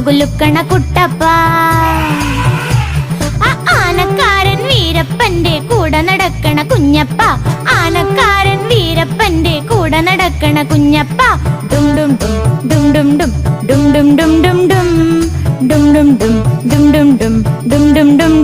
കൊമ്പ് കുലുക്കണ കുട്ടപ്പ ആനക്കാരൻ വീരപ്പന്റെ കൂടെ നടക്കണ കുഞ്ഞപ്പ ആനക്കാരൻ വീരപ്പന്റെ കൂടെ നടക്കണ കുഞ്ഞപ്പ ഡും ഡും ഡും ഡും ഡും ഡും ഡും ഡും ഡും ഡും ഡും ഡും ഡും ഡും ഡും ഡും ഡും